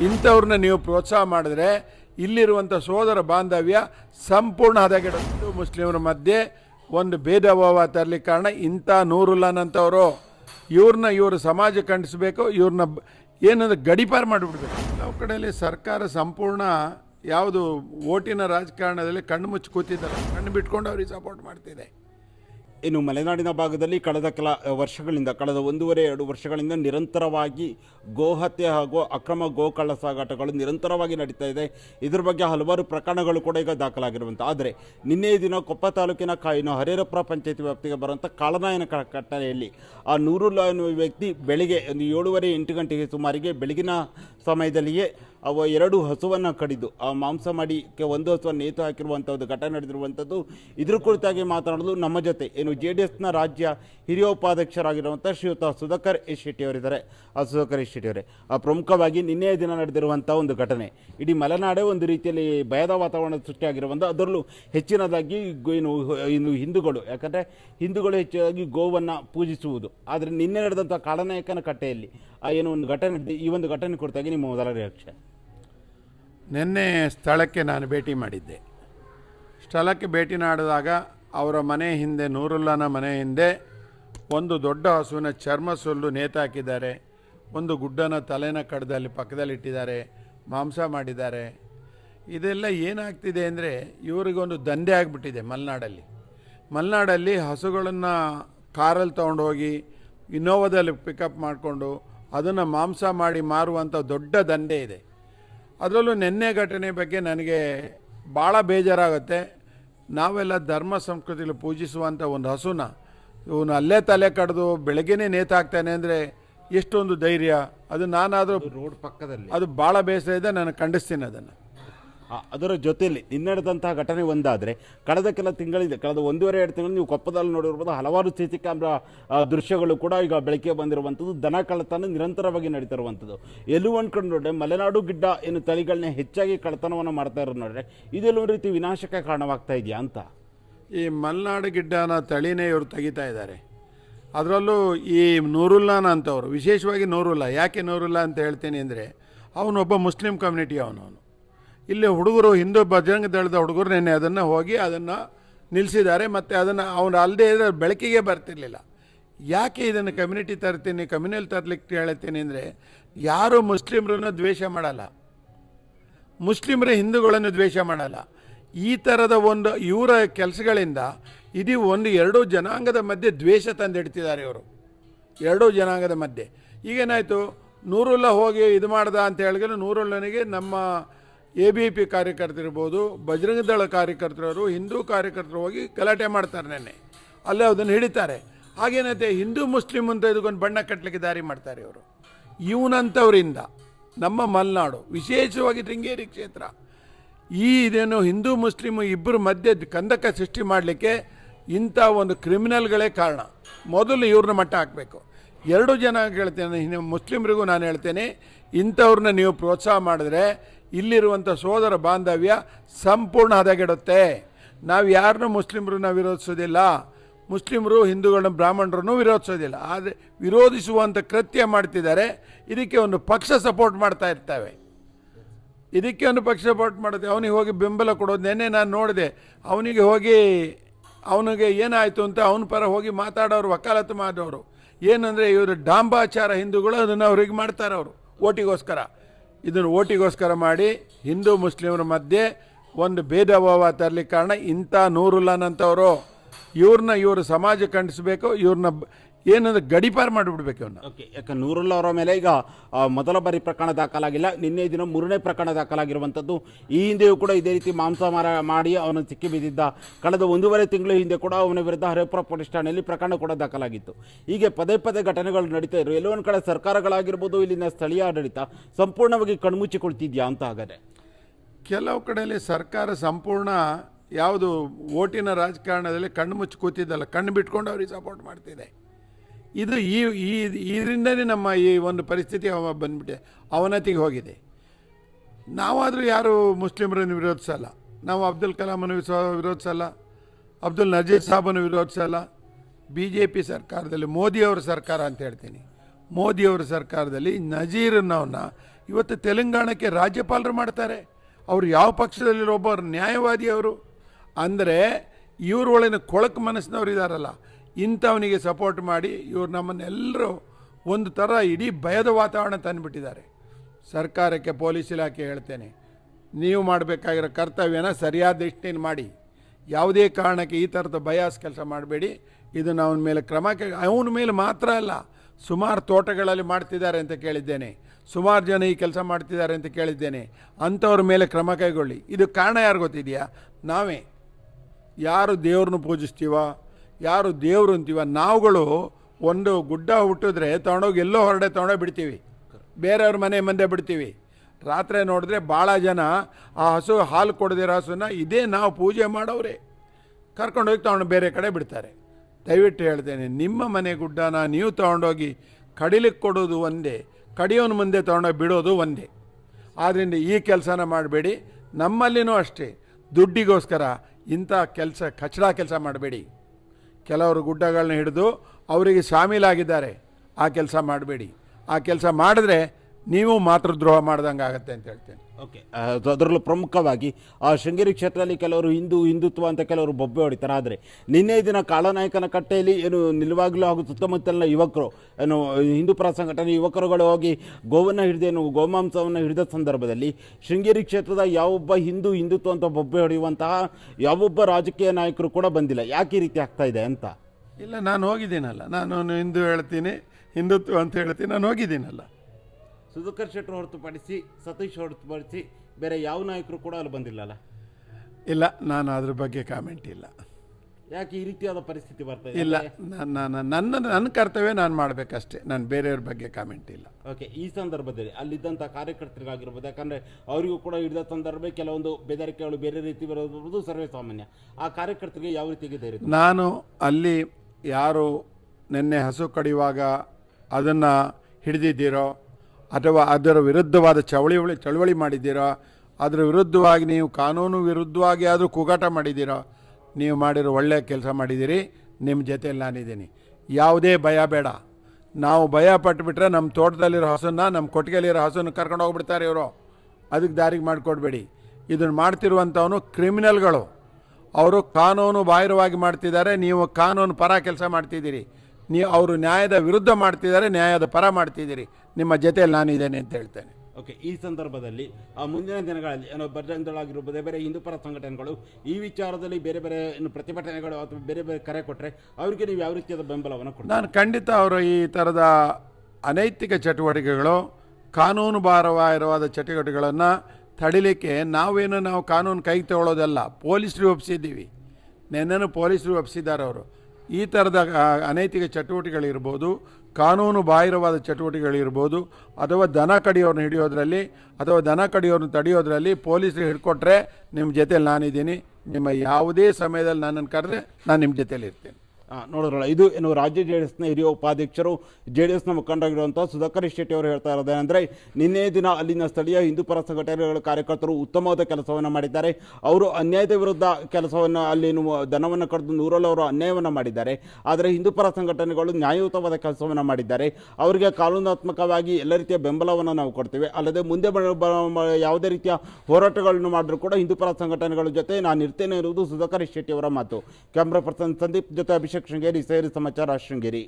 ಇಂಥವ್ರನ್ನ ನೀವು ಪ್ರೋತ್ಸಾಹ ಮಾಡಿದ್ರೆ ಇಲ್ಲಿರುವಂಥ ಸೋದರ ಬಾಂಧವ್ಯ ಸಂಪೂರ್ಣ ಹದಗೆಡುತ್ತೆ. ಮುಸ್ಲಿಮರ ಮಧ್ಯೆ ಒಂದು ಭೇದ ಭಾವ ತರಲಿಕ್ಕೆ ಕಾರಣ ಇಂಥ ನೂರುಲ್ಲನಂಥವರು. ಇವ್ರನ್ನ ಇವರು ಸಮಾಜ ಖಂಡಿಸಬೇಕು, ಇವ್ರನ್ನ ಏನಂದ್ರೆ ಗಡಿಪಾರು ಮಾಡಿಬಿಡ್ಬೇಕು. ನಾವು ಕಡೆಯಲ್ಲಿ ಸರ್ಕಾರ ಸಂಪೂರ್ಣ ಯಾವುದು ಓಟಿನ ರಾಜಕಾರಣದಲ್ಲಿ ಕಣ್ಣು ಮುಚ್ಚಿ ಕೂತಿದ್ದಾರೆ. ಕಣ್ಣು ಬಿಟ್ಕೊಂಡು ಅವ್ರಿಗೆ ಸಪೋರ್ಟ್ ಮಾಡ್ತಿದೆ. ಇನ್ನು ಮಲೆನಾಡಿನ ಭಾಗದಲ್ಲಿ ಕಳೆದ ಕೆಲ ವರ್ಷಗಳಿಂದ, ಕಳೆದ ಒಂದೂವರೆ, ಎರಡು ವರ್ಷಗಳಿಂದ ನಿರಂತರವಾಗಿ ಗೋಹತ್ಯೆ ಹಾಗೂ ಅಕ್ರಮ ಗೋಕಳ್ಳ ಸಾಗಾಟಗಳು ನಿರಂತರವಾಗಿ ನಡೀತಾ ಇದೆ. ಇದರ ಬಗ್ಗೆ ಹಲವಾರು ಪ್ರಕರಣಗಳು ಕೂಡ ಈಗ ದಾಖಲಾಗಿರುವಂಥ ಆದರೆ ನಿನ್ನೆ ದಿನ ಕೊಪ್ಪ ತಾಲೂಕಿನ ಕಾಯಿನ ಹರೇರಪುರ ಪಂಚಾಯತಿ ವ್ಯಾಪ್ತಿಗೆ ಬರುವಂಥ ಕಾಳನಾಯನ ಕಟ್ಟಣೆಯಲ್ಲಿ ಆ ನೂರು ವ್ಯಕ್ತಿ ಬೆಳಿಗ್ಗೆ, ಒಂದು ಏಳುವರೆ ಎಂಟು ಗಂಟೆಗೆ ಸುಮಾರಿಗೆ ಬೆಳಗಿನ ಸಮಯದಲ್ಲಿಯೇ ಅವ ಎರಡು ಹಸುವನ್ನು ಕಡಿದು, ಆ ಮಾಂಸ ಮಾಡಿ ಒಂದು ಹಸುವನ್ನು ನೇತು ಹಾಕಿರುವಂಥದ್ದು ಘಟನೆ ನಡೆದಿರುವಂಥದ್ದು ಇದ್ರ ಕುರಿತಾಗಿ ಮಾತನಾಡಲು ನಮ್ಮ ಜೊತೆ ಏನು ಜೆ ಡಿ ಎಸ್ನ ರಾಜ್ಯ ಹಿರಿಯ ಉಪಾಧ್ಯಕ್ಷರಾಗಿರುವಂಥ ಶ್ರೀಯುತ ಸುಧಾಕರ್ ಎಸ್ ಶೆಟ್ಟಿ ಅವರಿದ್ದಾರೆ ಆ ಸುಧಾಕರ್ ಎಸ್ ಶೆಟ್ಟಿ ಅವರೇ ಆ ಪ್ರಮುಖವಾಗಿ ನಿನ್ನೆಯ ದಿನ ನಡೆದಿರುವಂಥ ಒಂದು ಘಟನೆ. ಇಡೀ ಮಲೆನಾಡೆ ಒಂದು ರೀತಿಯಲ್ಲಿ ಭಯದ ವಾತಾವರಣ ಸೃಷ್ಟಿಯಾಗಿರುವಂಥ ಅದರಲ್ಲೂ ಹೆಚ್ಚಿನದಾಗಿ ಏನು ಇನ್ನು ಹಿಂದೂಗಳು, ಯಾಕಂದರೆ ಹಿಂದೂಗಳು ಹೆಚ್ಚಾಗಿ ಗೋವನ್ನು ಪೂಜಿಸುವುದು. ಆದರೆ ನಿನ್ನೆ ನಡೆದಂಥ ಕಾಳನಾಯಕನ ಕಟ್ಟೆಯಲ್ಲಿ ಆ ಏನು ಒಂದು ಘಟನೆ ಈ ಒಂದು ಘಟನೆ ಕುರಿತಾಗಿ ನಿಮ್ಮ ಮೊದಲ ರಿಯಾಕ್ಷನ್. ನಿನ್ನೆ ಸ್ಥಳಕ್ಕೆ ನಾನು ಭೇಟಿ ಮಾಡಿದ್ದೆ. ಸ್ಥಳಕ್ಕೆ ಭೇಟಿ ಮಾಡಿದಾಗ ಅವರ ಮನೆ ಹಿಂದೆ, ನೂರುಲ್ಲನ ಮನೆ ಹಿಂದೆ ಒಂದು ದೊಡ್ಡ ಹಸುವಿನ ಚರ್ಮ ಸುಲ್ಲು ನೇತಾಕಿದ್ದಾರೆ. ಒಂದು ಗುಡ್ಡನ ತಲೆನ ಪಕ್ಕದಲ್ಲಿ ಇಟ್ಟಿದ್ದಾರೆ ಮಾಂಸ ಮಾಡಿದ್ದಾರೆ. ಇದೆಲ್ಲ ಏನಾಗ್ತಿದೆ ಅಂದರೆ ಇವರಿಗೊಂದು ದಂಧೆ ಆಗಿಬಿಟ್ಟಿದೆ ಮಲೆನಾಡಲ್ಲಿ. ಮಲೆನಾಡಲ್ಲಿ ಹಸುಗಳನ್ನು ಕಾರಲ್ಲಿ ತೊಗೊಂಡೋಗಿ ಇನೋವಾದಲ್ಲಿ ಪಿಕಪ್ ಮಾಡಿಕೊಂಡು ಅದನ್ನು ಮಾಂಸ ಮಾಡಿ ಮಾರುವಂಥ ದೊಡ್ಡ ದಂಧೆ ಇದೆ. ಅದರಲ್ಲೂ ನಿನ್ನೆ ಘಟನೆ ಬಗ್ಗೆ ನನಗೆ ಭಾಳ ಬೇಜಾರಾಗುತ್ತೆ. ನಾವೆಲ್ಲ ಧರ್ಮ ಸಂಸ್ಕೃತಿಯಲ್ಲಿ ಪೂಜಿಸುವಂಥ ಒಂದು ಹಸುನ ಇವನು ಅಲ್ಲೇ ತಲೆ ಕಡ್ದು ಬೆಳಗ್ಗೆನೇ ನೇತಾಕ್ತಾನೆ ಅಂದರೆ ಎಷ್ಟೊಂದು ಧೈರ್ಯ. ಅದು ನಾನಾದರೂ ರೋಡ್ ಪಕ್ಕದಲ್ಲಿ. ಅದು ಭಾಳ ಬೇಸರ ಇದೆ ನಾನು ಖಂಡಿಸ್ತೀನಿ ಅದನ್ನು. ಅದರ ಜೊತೆಯಲ್ಲಿ ನಿನ್ನೆ ನಡೆದಂತಹ ಘಟನೆ ಒಂದಾದರೆ, ಕಳೆದ ಕೆಲ ತಿಂಗಳಿಂದ, ಕಳೆದ ಒಂದೂವರೆ, ಎರಡು ತಿಂಗಳು ನೀವು ಕೊಪ್ಪದಲ್ಲಿ ನೋಡಿರ್ಬೋದು ಹಲವಾರು ಸಿ ಸಿ ಕ್ಯಾಮ್ರಾ ದೃಶ್ಯಗಳು ಕೂಡ ಈಗ ಬೆಳಕಿಗೆ ಬಂದಿರುವಂಥದ್ದು, ದನ ಕಳ್ಳತನ ನಿರಂತರವಾಗಿ ನಡೀತಾ ಇರುವಂಥದ್ದು ಎಲ್ಲೂ ಒಂದು ಕಡೆ ಮಲೆನಾಡು ಗಿಡ್ಡ ಏನು ತಳಿಗಳನ್ನ ಹೆಚ್ಚಾಗಿ ಕಳ್ಳತನವನ್ನು ಮಾಡ್ತಾ ಇರೋದು ನೋಡಿದ್ರೆ ಇದೆಲ್ಲ ಒಂದು ರೀತಿ ವಿನಾಶಕ್ಕೆ ಕಾರಣವಾಗ್ತಾ ಇದೆಯಾ ಅಂತ? ಈ ಮಲೆನಾಡು ಗಿಡ್ಡನ ತಳಿನೇ ಇವರು ತೆಗಿತಾ ಇದ್ದಾರೆ. ಅದರಲ್ಲೂ ಈ ನೂರುಲ್ಲಾನ ಅಂತವರು, ವಿಶೇಷವಾಗಿ ನೂರುಲ್ಲ. ಯಾಕೆ ನೂರುಲ್ಲ ಅಂತ ಹೇಳ್ತೀನಿ ಅಂದರೆ, ಅವನೊಬ್ಬ ಮುಸ್ಲಿಂ ಕಮ್ಯುನಿಟಿ ಅವನವನು. ಅವನು ಇಲ್ಲಿ ಹುಡುಗರು ಹಿಂದೂ ಬಜರಂಗ ದಳದ ಹುಡುಗರು ನೆನ್ನೆ ಅದನ್ನು ಹೋಗಿ ಅದನ್ನು ನಿಲ್ಲಿಸಿದ್ದಾರೆ ಮತ್ತು ಅದನ್ನು ಅವನು ಅಲ್ಲದೆ ಇದ್ರೆ ಬೆಳಕಿಗೆ ಬರ್ತಿರ್ಲಿಲ್ಲ. ಯಾಕೆ ಇದನ್ನು ಕಮ್ಯುನಿಟಿ ತರ್ತೀನಿ ಕಮ್ಯುನಲ್ ತರಲಿಕ್ಕೆ ಹೇಳ್ತೀನಿ ಅಂದರೆ, ಯಾರು ಮುಸ್ಲಿಮ್ರನ್ನು ದ್ವೇಷ ಮಾಡಲ್ಲ. ಮುಸ್ಲಿಮರ ಹಿಂದೂಗಳನ್ನು ದ್ವೇಷ ಮಾಡಲ್ಲ. ಈ ಥರದ ಒಂದು ಇವರ ಕೆಲಸಗಳಿಂದ ಇದೀ ಒಂದು ಎರಡೂ ಜನಾಂಗದ ಮಧ್ಯೆ ದ್ವೇಷ ತಂದಿಡ್ತಿದ್ದಾರೆ ಇವರು. ಎರಡೂ ಜನಾಂಗದ ಮಧ್ಯೆ. ಈಗೇನಾಯಿತು? ನೂರುಲ್ಲ ಹೋಗಿ ಇದು ಮಾಡ್ದ ಅಂತ ಹೇಳಿದ್ರೆ ನೂರುಲ್ಲನಿಗೆ ನಮ್ಮ ಎ ಬಿ ಪಿ ಕಾರ್ಯಕರ್ತರಿರ್ಬೋದು, ಬಜರಂಗ ದಳ ಕಾರ್ಯಕರ್ತರು ಹಿಂದೂ ಕಾರ್ಯಕರ್ತರು ಹೋಗಿ ಗಲಾಟೆ ಮಾಡ್ತಾರೆ ನೆನ್ನೆ. ಅಲ್ಲೇ ಅದನ್ನು ಹಿಡಿತಾರೆ. ಹಾಗೇನೈತೆ, ಹಿಂದೂ ಮುಸ್ಲಿಂ ಅಂತ ಇದಕ್ಕೊಂದು ಬಣ್ಣ ಕಟ್ಟಲಿಕ್ಕೆ ದಾರಿ ಮಾಡ್ತಾರೆ ಇವರು. ಇವನಂಥವರಿಂದ ನಮ್ಮ ಮಲೆನಾಡು, ವಿಶೇಷವಾಗಿ ಶೃಂಗೇರಿ ಕ್ಷೇತ್ರ, ಈ ಇದೇನು ಹಿಂದೂ ಮುಸ್ಲಿಮ್ ಇಬ್ಬರು ಮಧ್ಯೆ ಕಂದಕ ಸೃಷ್ಟಿ ಮಾಡಲಿಕ್ಕೆ ಇಂಥ ಒಂದು ಕ್ರಿಮಿನಲ್ಗಳೇ ಕಾರಣ. ಮೊದಲು ಇವ್ರನ್ನ ಮಟ್ಟ ಹಾಕಬೇಕು. ಎರಡು ಜನ ಹೇಳ್ತೇನೆ ಮುಸ್ಲಿಮರಿಗೂ ನಾನು ಹೇಳ್ತೇನೆ, ಇಂಥವ್ರನ್ನ ನೀವು ಪ್ರೋತ್ಸಾಹ ಮಾಡಿದ್ರೆ ಇಲ್ಲಿರುವಂಥ ಸೋದರ ಬಾಂಧವ್ಯ ಸಂಪೂರ್ಣ ಹದಗೆಡುತ್ತೆ. ನಾವು ಯಾರನ್ನೂ ಮುಸ್ಲಿಮರನ್ನ ವಿರೋಧಿಸೋದಿಲ್ಲ. ಮುಸ್ಲಿಮರು ಹಿಂದೂಗಳನ್ನ ಬ್ರಾಹ್ಮಣರನ್ನು ವಿರೋಧಿಸೋದಿಲ್ಲ. ಆದರೆ ವಿರೋಧಿಸುವಂಥ ಕೃತ್ಯ ಮಾಡ್ತಿದ್ದಾರೆ. ಇದಕ್ಕೆ ಒಂದು ಪಕ್ಷ ಸಪೋರ್ಟ್ ಮಾಡ್ತಾ ಇರ್ತವೆ. ಇದಕ್ಕೆ ಒಂದು ಪಕ್ಷ ಸಪೋರ್ಟ್ ಮಾಡುತ್ತೆ. ಅವನಿಗೆ ಹೋಗಿ ಬೆಂಬಲ ಕೊಡೋದು. ನೆನ್ನೆ ನಾನು ನೋಡಿದೆ. ಅವನಿಗೆ ಹೋಗಿ ಅವನಿಗೆ ಏನಾಯಿತು ಅಂತ ಅವನ ಪರ ಹೋಗಿ ಮಾತಾಡೋರು, ವಕಾಲತ್ತು ಮಾಡೋರು. ಏನಂದರೆ ಇವರು ಡಾಂಬಾಚಾರ ಹಿಂದೂಗಳು, ಅದನ್ನು ಅವ್ರಿಗೆ ಮಾಡ್ತಾರೆ ಅವರು ಓಟಿಗೋಸ್ಕರ. ಇದನ್ನು ಓಟಿಗೋಸ್ಕರ ಮಾಡಿ ಹಿಂದೂ ಮುಸ್ಲಿಮರ ಮಧ್ಯೆ ಒಂದು ಭೇದ ಭಾವ ತರಲಿಕ್ಕೆ ಕಾರಣ ಇಂಥ ನೂರುಲ್ಲನಂಥವರು. ಇವ್ರನ್ನ ಇವರು ಸಮಾಜ ಖಂಡಿಸಬೇಕು, ಇವ್ರನ್ನ ಏನಂದ್ರೆ ಗಡಿಪಾರು ಮಾಡಿಬಿಡ್ಬೇಕು ಅವನ್ನ ಓಕೆ ಯಾಕೆ ನೂರುಲ್ಲ ಅವರ ಮೇಲೆ ಈಗ ಆ, ಮೊದಲ ಬಾರಿ ಪ್ರಕರಣ ದಾಖಲಾಗಿಲ್ಲ ನಿನ್ನೆ ದಿನ ಮೂರನೇ ಪ್ರಕರಣ ದಾಖಲಾಗಿರುವಂಥದ್ದು. ಈ ಹಿಂದೆಯೂ ಕೂಡ ಇದೇ ರೀತಿ ಮಾಂಸ ಮಾರ ಮಾಡಿ ಅವನ ಸಿಕ್ಕಿ ಬಿದ್ದಿದ್ದ. ಕಳೆದ ಒಂದೂವರೆ ತಿಂಗಳ ಹಿಂದೆ ಕೂಡ ಅವನ ವಿರುದ್ಧ ಹರೇಪುರ ಪೊಲೀಸ್ ಠಾಣೆಯಲ್ಲಿ ಪ್ರಕರಣ ಕೂಡ ದಾಖಲಾಗಿತ್ತು. ಹೀಗೆ ಪದೇ ಪದೇ ಘಟನೆಗಳು ನಡೀತಾ ಇದ್ರು. ಎಲ್ಲೋ ಒಂದು ಕಡೆ ಸರ್ಕಾರಗಳಾಗಿರ್ಬೋದು ಇಲ್ಲಿನ ಸ್ಥಳೀಯ ಆಡಳಿತ ಸಂಪೂರ್ಣವಾಗಿ ಕಣ್ಮುಚ್ಚಿಕೊಳ್ತಿದ್ಯಾ ಅಂತ ಆಗದೆ ಕೆಲವು ಕಡೆಯಲ್ಲಿ ಸರ್ಕಾರ ಸಂಪೂರ್ಣ ಯಾವುದು ಓಟಿನ ರಾಜಕಾರಣದಲ್ಲಿ ಕಣ್ಣು ಮುಚ್ಚಿ ಕೂತಿದ್ದಲ್ಲ ಕಣ್ಣು ಬಿಟ್ಕೊಂಡು ಅವ್ರಿಗೆ ಸಪೋರ್ಟ್ ಮಾಡ್ತಿದೆ. ಇದು ಈ ಈ ಇದರಿಂದನೇ ನಮ್ಮ ಈ ಒಂದು ಪರಿಸ್ಥಿತಿ ಅವ ಬಂದ್ಬಿಟ್ಟೆ. ಅವನತಿಗೆ ಹೋಗಿದೆ. ನಾವಾದರೂ ಯಾರು ಮುಸ್ಲಿಮರನ್ನು ವಿರೋಧಿಸಲ್ಲ. ನಾವು ಅಬ್ದುಲ್ ಕಲಾಮನ್ನು ವಿರೋಧಿಸಲ್ಲ. ಅಬ್ದುಲ್ ನಜೀರ್ ಸಾಬನ್ನು ವಿರೋಧಿಸಲ್ಲ. ಬಿ ಜೆ ಪಿ ಸರ್ಕಾರದಲ್ಲಿ ಮೋದಿಯವರ ಸರ್ಕಾರ ಅಂತ ಹೇಳ್ತೀನಿ. ಮೋದಿಯವರ ಸರ್ಕಾರದಲ್ಲಿ ನಜೀರನ್ನವನ್ನ ಇವತ್ತು ತೆಲಂಗಾಣಕ್ಕೆ ರಾಜ್ಯಪಾಲರು ಮಾಡ್ತಾರೆ. ಅವರು ಯಾವ ಪಕ್ಷದಲ್ಲಿರೋ ನ್ಯಾಯವಾದಿ ಅವರು ಅಂದರೆ ಇವರೊಳಗಿನ ಕೊಳಕು ಮನಸ್ಸಿನವ್ರು ಇದ್ದಾರಲ್ಲ ಇಂಥವನಿಗೆ ಸಪೋರ್ಟ್ ಮಾಡಿ ಇವರು ನಮ್ಮನ್ನೆಲ್ಲರೂ ಒಂದು ಥರ ಇಡೀ ಭಯದ ವಾತಾವರಣ ತಂದುಬಿಟ್ಟಿದ್ದಾರೆ. ಸರ್ಕಾರಕ್ಕೆ ಪೊಲೀಸ್ ಇಲಾಖೆ ಹೇಳ್ತೇನೆ, ನೀವು ಮಾಡಬೇಕಾಗಿರೋ ಕರ್ತವ್ಯನ ಸರಿಯಾದ ದೃಷ್ಟಿಯಲ್ಲಿ ಮಾಡಿ. ಯಾವುದೇ ಕಾರಣಕ್ಕೆ ಈ ಥರದ ಬಯಾಸ್ ಕೆಲಸ ಮಾಡಬೇಡಿ. ಇದನ್ನು ಅವನ ಮೇಲೆ ಕ್ರಮ ಅವನ ಮೇಲೆ ಮಾತ್ರ ಅಲ್ಲ, ಸುಮಾರು ತೋಟಗಳಲ್ಲಿ ಮಾಡ್ತಿದ್ದಾರೆ ಅಂತ ಕೇಳಿದ್ದೇನೆ. ಸುಮಾರು ಜನ ಈ ಕೆಲಸ ಮಾಡ್ತಿದ್ದಾರೆ ಅಂತ ಕೇಳಿದ್ದೇನೆ. ಅಂಥವ್ರ ಮೇಲೆ ಕ್ರಮ ಕೈಗೊಳ್ಳಿ. ಇದು ಕಾರಣ ಯಾರು ಗೊತ್ತಿದೆಯಾ? ನಾವೇ. ಯಾರು ದೇವ್ರನ್ನ ಪೂಜಿಸ್ತೀವ ಯಾರು ದೇವರು ಅಂತೀವ? ನಾವುಗಳು ಒಂದು ಗುಡ್ಡ ಹುಟ್ಟಿದ್ರೆ ತೊಗೊಂಡೋಗಿ ಎಲ್ಲೋ ಹೊರಡೆ ತೊಗೊಂಡೋಗಿ ಬಿಡ್ತೀವಿ. ಬೇರೆಯವ್ರ ಮನೆ ಮುಂದೆ ಬಿಡ್ತೀವಿ. ರಾತ್ರಿ ನೋಡಿದ್ರೆ ಭಾಳ ಜನ ಆ ಹಸು ಹಾಲು ಕೊಡದಿರೋ ಹಸುನ ಇದೇ ನಾವು ಪೂಜೆ ಮಾಡೋರೆ ಕರ್ಕೊಂಡೋಗಿ ತೊಗೊಂಡು ಬೇರೆ ಕಡೆ ಬಿಡ್ತಾರೆ. ದಯವಿಟ್ಟು ಹೇಳ್ತೇನೆ, ನಿಮ್ಮ ಮನೆ ಗುಡ್ಡನ ನೀವು ತೊಗೊಂಡೋಗಿ ಕಡಿಲಿಕ್ಕೆ ಕೊಡೋದು ಒಂದೇ, ಕಡಿಯೋನ ಮುಂದೆ ತೊಗೊಂಡೋಗಿ ಬಿಡೋದು ಒಂದೇ. ಆದ್ದರಿಂದ ಈ ಕೆಲಸನ ಮಾಡಬೇಡಿ. ನಮ್ಮಲ್ಲಿನೂ ಅಷ್ಟೇ. ದುಡ್ಡಿಗೋಸ್ಕರ ಇಂಥ ಕೆಲಸ, ಕಚಡಾ ಕೆಲಸ ಮಾಡಬೇಡಿ. ಕೆಲವರು ಗುಡ್ಡಗಳನ್ನ ಹಿಡಿದು ಅವರಿಗೆ ಶಾಮೀಲಾಗಿದ್ದಾರೆ. ಆ ಕೆಲಸ ಮಾಡಬೇಡಿ. ಆ ಕೆಲಸ ಮಾಡಿದ್ರೆ ನೀವು ಮಾತೃದ್ರೋಹ ಮಾಡ್ದಂಗೆ ಆಗುತ್ತೆ ಅಂತ ಹೇಳ್ತೇನೆ. ಓಕೆ ಅದರಲ್ಲೂ ಪ್ರಮುಖವಾಗಿ ಆ ಶೃಂಗೇರಿ ಕ್ಷೇತ್ರದಲ್ಲಿ ಕೆಲವರು ಹಿಂದೂ ಹಿಂದುತ್ವ ಅಂತ ಕೆಲವರು ಬೊಬ್ಬೆ ಹೊಡಿತಾರೆ. ಆದರೆ ನಿನ್ನೆ ದಿನ ಕಾಳನಾಯಕನ ಕಟ್ಟೆಯಲ್ಲಿ ಏನು ನಿಲುವಾಗಲೂ ಹಾಗೂ ಸುತ್ತಮುತ್ತಲಿನ ಯುವಕರು ಏನು ಹಿಂದೂ ಪರ ಸಂಘಟನೆ ಯುವಕರುಗಳು ಹೋಗಿ ಗೋವನ್ನು ಹಿಡಿದೇನು ಗೋಮಾಂಸವನ್ನು ಹಿಡಿದ ಸಂದರ್ಭದಲ್ಲಿ ಶೃಂಗೇರಿ ಕ್ಷೇತ್ರದ ಯಾವೊಬ್ಬ ಹಿಂದೂ ಹಿಂದುತ್ವ ಅಂತ ಬೊಬ್ಬೆ ಹೊಡೆಯುವಂತಹ ಯಾವೊಬ್ಬ ರಾಜಕೀಯ ನಾಯಕರು ಕೂಡ ಬಂದಿಲ್ಲ. ಯಾಕೆ ಈ ರೀತಿ ಆಗ್ತಾ ಇದೆ ಅಂತ? ಇಲ್ಲ ನಾನು ಹೋಗಿದ್ದೀನಲ್ಲ. ನಾನು ಹಿಂದೂ ಹೇಳ್ತೀನಿ ಹಿಂದುತ್ವ ಅಂತ ಹೇಳ್ತೀನಿ ನಾನು ಹೋಗಿದ್ದೀನಲ್ಲ. ಸುಧಾಕರ್ ಶೆಟ್ಟರ್ ಹೊರತುಪಡಿಸಿ ಸತೀಶ್ ಹೊರತುಪಡಿಸಿ ಬೇರೆ ಯಾವ ನಾಯಕರು ಕೂಡ ಅಲ್ಲಿ ಬಂದಿಲ್ಲಲ್ಲ? ಇಲ್ಲ ನಾನು ಅದ್ರ ಬಗ್ಗೆ ಕಾಮೆಂಟ್ ಇಲ್ಲ. ಯಾಕೆ ಈ ರೀತಿಯಾದ ಪರಿಸ್ಥಿತಿ ಬರ್ತದೆ ಇಲ್ಲ ನಾನು ನಾನು ನನ್ನ ನನ್ನ ಕರ್ತವ್ಯ ನಾನು ಮಾಡಬೇಕಷ್ಟೇ. ನಾನು ಬೇರೆಯವ್ರ ಬಗ್ಗೆ ಕಾಮೆಂಟ್ ಇಲ್ಲ. ಓಕೆ ಈ ಸಂದರ್ಭದಲ್ಲಿ ಅಲ್ಲಿದ್ದಂಥ ಕಾರ್ಯಕರ್ತರಿಗಾಗಿರ್ಬೋದು ಯಾಕಂದರೆ ಅವರಿಗೂ ಕೂಡ ಹಿಡಿದ ಸಂದರ್ಭ ಕೆಲವೊಂದು ಬೆದರಿಕೆಗಳು ಬೇರೆ ರೀತಿ ಬರೋದು ಸರ್ವೇ ಸಾಮಾನ್ಯ ಆ ಕಾರ್ಯಕರ್ತರಿಗೆ ಯಾವ ರೀತಿ ಧೈರ್ಯ ನಾನು ಅಲ್ಲಿ ಯಾರು ನಿನ್ನೆ ಹಸು ಕಡಿಯುವಾಗ ಅದನ್ನು ಹಿಡಿದಿದ್ದೀರೋ ಅಥವಾ ಅದರ ವಿರುದ್ಧವಾದ ಚವಳಿ ಚಳವಳಿ ಮಾಡಿದ್ದೀರಾ? ಅದರ ವಿರುದ್ಧವಾಗಿ ನೀವು ಕಾನೂನು ವಿರುದ್ಧವಾಗಿ ಆದರೂ ಕೂಗಾಟ ಮಾಡಿದ್ದೀರಾ? ನೀವು ಮಾಡಿರೋ ಒಳ್ಳೆಯ ಕೆಲಸ ಮಾಡಿದ್ದೀರಿ. ನಿಮ್ಮ ಜೊತೆಯಲ್ಲಿ ನಾನಿದ್ದೀನಿ. ಯಾವುದೇ ಭಯ ಬೇಡ. ನಾವು ಭಯ ಪಟ್ಟುಬಿಟ್ರೆ ನಮ್ಮ ತೋಟದಲ್ಲಿರೋ ಹಸುನ ನಮ್ಮ ಕೊಟ್ಟಿಗೆಯಲ್ಲಿರೋ ಹಸುನ ಕರ್ಕೊಂಡು ಹೋಗ್ಬಿಡ್ತಾರೆ ಇವರು. ಅದಕ್ಕೆ ದಾರಿಗೆ ಮಾಡಿಕೊಡ್ಬೇಡಿ. ಇದನ್ನು ಮಾಡ್ತಿರುವಂಥವನು ಕ್ರಿಮಿನಲ್ಗಳು. ಅವರು ಕಾನೂನು ಬಾಹಿರವಾಗಿ ಮಾಡ್ತಿದ್ದಾರೆ. ನೀವು ಕಾನೂನು ಪರ ಕೆಲಸ ಮಾಡ್ತಿದ್ದೀರಿ. ನೀವು ಅವರು ನ್ಯಾಯದ ವಿರುದ್ಧ ಮಾಡ್ತಿದ್ದಾರೆ ನ್ಯಾಯದ ಪರ ಮಾಡ್ತಿದ್ದೀರಿ. ನಿಮ್ಮ ಜೊತೆಯಲ್ಲಿ ನಾನು ಇದ್ದೇನೆ ಅಂತ ಹೇಳ್ತೇನೆ. ಓಕೆ ಈ ಸಂದರ್ಭದಲ್ಲಿ ಆ ಮುಂದಿನ ದಿನಗಳಲ್ಲಿ ಏನೋ ಬಜರಂಗದಳಾಗಿರೋ ಬೇರೆ ಬೇರೆ ಹಿಂದೂ ಪರ ಸಂಘಟನೆಗಳು ಈ ವಿಚಾರದಲ್ಲಿ ಬೇರೆ ಬೇರೆ ಏನು ಪ್ರತಿಭಟನೆಗಳು ಅಥವಾ ಬೇರೆ ಬೇರೆ ಕರೆ ಕೊಟ್ಟರೆ ಅವರಿಗೆ ನೀವು ಯಾವ ರೀತಿಯಾದ ಬೆಂಬಲವನ್ನು ಕೊಡ್ತೀರಿ? ನಾನು ಖಂಡಿತ ಅವರು ಈ ಥರದ ಅನೈತಿಕ ಚಟುವಟಿಕೆಗಳು ಕಾನೂನು ಭಾರವಾಗಿರುವಾದ ಚಟುವಟಿಕೆಗಳನ್ನು ತಡಿಲಿಕ್ಕೆ ನಾವೇನು ನಾವು ಕಾನೂನು ಕೈಗೆ ತಗೊಳ್ಳೋದಲ್ಲ ಪೊಲೀಸರು ಒಪ್ಪಿಸಿದ್ದೀವಿ ನೆನ್ನೆನೂ ಪೊಲೀಸರು ಒಪ್ಪಿಸಿದ್ದಾರೆ ಅವರು. ಈ ಥರದ ಅನೈತಿಕ ಚಟುವಟಿಕೆಗಳಿರ್ಬೋದು, ಕಾನೂನು ಬಾಹಿರವಾದ ಚಟುವಟಿಕೆಗಳಿರ್ಬೋದು, ಅಥವಾ ದನ ಕಡಿಯೋರನ್ನ ಹಿಡಿಯೋದ್ರಲ್ಲಿ, ಅಥವಾ ದನ ಕಡಿಯೋರನ್ನ ತಡೆಯೋದ್ರಲ್ಲಿ ಪೊಲೀಸರು ಹಿಡ್ಕೊಟ್ರೆ ನಿಮ್ಮ ಜೊತೆಲಿ ನಾನಿದ್ದೀನಿ. ನಿಮ್ಮ ಯಾವುದೇ ಸಮಯದಲ್ಲಿ ನನ್ನನ್ನು ಕರೆದ್ರೆ ನಾನು ನಿಮ್ಮ ಜೊತೆಯಲ್ಲಿ ಇರ್ತೇನೆ ನೋಡಿದ್ರಲ್ಲ, ಇದು ಏನು ರಾಜ್ಯ ಜೆ ಡಿ ಎಸ್ನ ಹಿರಿಯ ಉಪಾಧ್ಯಕ್ಷರು ಜೆ ಡಿ ಎಸ್ನ ಮುಖಂಡರಾಗಿರುವಂಥ ಸುಧಾಕರ್ ಶೆಟ್ಟಿ ಅವರು ಹೇಳ್ತಾ ಇರೋದೇನೆಂದರೆ, ನಿನ್ನೆ ದಿನ ಅಲ್ಲಿನ ಸ್ಥಳೀಯ ಹಿಂದೂ ಪರ ಸಂಘಟನೆಗಳ ಕಾರ್ಯಕರ್ತರು ಉತ್ತಮವಾದ ಕೆಲಸವನ್ನು ಮಾಡಿದ್ದಾರೆ. ಅವರು ಅನ್ಯಾಯದ ವಿರುದ್ಧ ಕೆಲಸವನ್ನು, ಅಲ್ಲಿ ಧನವನ್ನು ಕಡಿದು ನೂರಲ್ಲಿ ಅವರು ಅನ್ಯಾಯವನ್ನು ಮಾಡಿದ್ದಾರೆ. ಆದರೆ ಹಿಂದೂ ಪರ ಸಂಘಟನೆಗಳು ನ್ಯಾಯಯುತವಾದ ಕೆಲಸವನ್ನು ಮಾಡಿದ್ದಾರೆ. ಅವರಿಗೆ ಕಾನೂನಾತ್ಮಕವಾಗಿ ಎಲ್ಲ ರೀತಿಯ ಬೆಂಬಲವನ್ನು ನಾವು ಕೊಡ್ತೇವೆ. ಅಲ್ಲದೆ ಮುಂದೆ ಯಾವುದೇ ರೀತಿಯ ಹೋರಾಟಗಳನ್ನು ಮಾಡಿದ್ರು ಕೂಡ ಹಿಂದೂ ಪರ ಸಂಘಟನೆಗಳ ಜೊತೆ ನಾನು ಇರ್ತೇನೆ ಇರುವುದು ಸುಧಾಕರ್ ಶೆಟ್ಟಿ ಅವರ ಮಾತು. ಕ್ಯಾಮ್ರಾ ಪರ್ಸನ್ ಸಂದೀಪ್ ಜೊತೆ ಅಭಿಷೇಕ್ ಶೃಂಗೇರಿ ಸೇರಿ ಸಮಾಚಾರ ಶೃಂಗೇರಿ